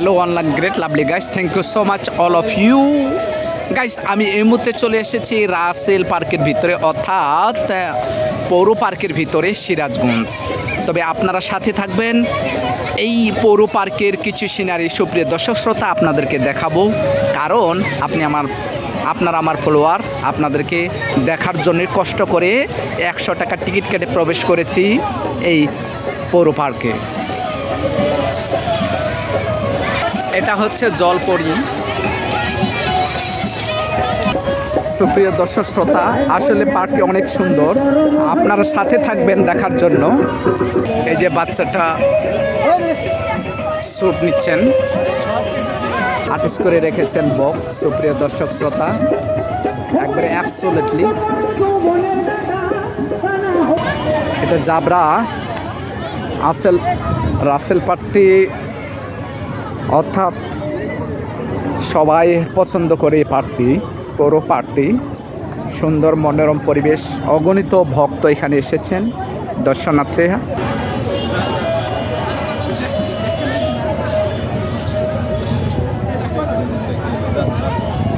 Hello online great, lovely guys thank you so much all of you guys, আমি এই মুহূর্তে চলে এসেছি রাসেল পার্কের ভিতরে, অর্থাৎ পৌর পার্কের ভিতরে, সিরাজগঞ্জ। তবে আপনারা সাথে থাকবেন। এই পৌর পার্কের কিছু সিনারি, সুপ্রিয় দর্শক শ্রোতা, আপনাদেরকে দেখাবো। কারণ আপনি আমার, আপনার আমার ফলোয়ার আপনাদেরকে দেখার জন্য কষ্ট করে একশো টাকা টিকিট কেটে প্রবেশ করেছি এই পৌর পার্কে। এটা হচ্ছে জলপরি। সুপ্রিয় দর্শক শ্রোতা, আসলে পার্কটি অনেক সুন্দর। আপনারা সাথে থাকবেন দেখার জন্য। এই যে বাচ্চাটা স্যুট নিচ্ছেন। আটিস করে রেখেছেন বক, সুপ্রিয় দর্শক শ্রোতা। একবারে অ্যাবসোলেটলি এটা জাবরা। আসেল, রাসেল পার্কটি অর্থাৎ সবাই পছন্দ করে এই পার্কটি পৌর পার্কটি। সুন্দর মনোরম পরিবেশ অগণিত ভক্ত এখানে এসেছেন দর্শনার্থীরা।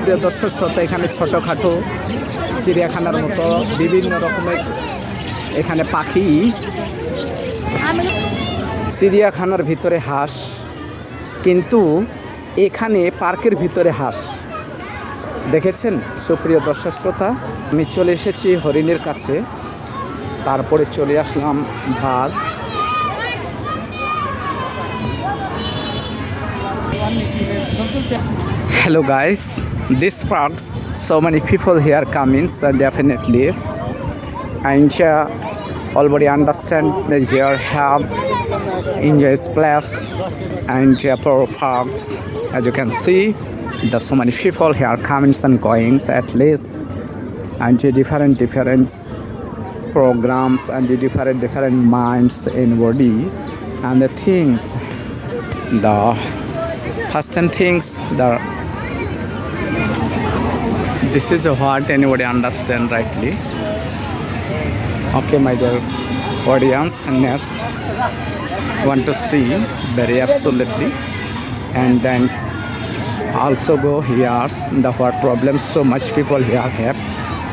প্রিয় দর্শক শ্রোতা এখানে ছোটোখাটো চিড়িয়াখানার মতো বিভিন্ন রকমের এখানে পাখি চিড়িয়াখানার ভিতরে হাঁস কিন্তু এখানে পার্কের ভিতরে হাঁস। দেখেছেন? সুপ্রিয় দর্শক শ্রোতা, আমি চলে এসেছি হরিণের কাছে। তারপরে চলে আসলাম ভাগ hello guys this parks so many people here comings definitely আইনচা already understand that here have enjoy place and for parks as you can see there's so many people here coming and going at least and different different programs and the different different minds in body and the things the first and things the this is what anybody understand rightly okay my dear. Audience next. Want to see very absolutely. And then also go here the what problems so much people here have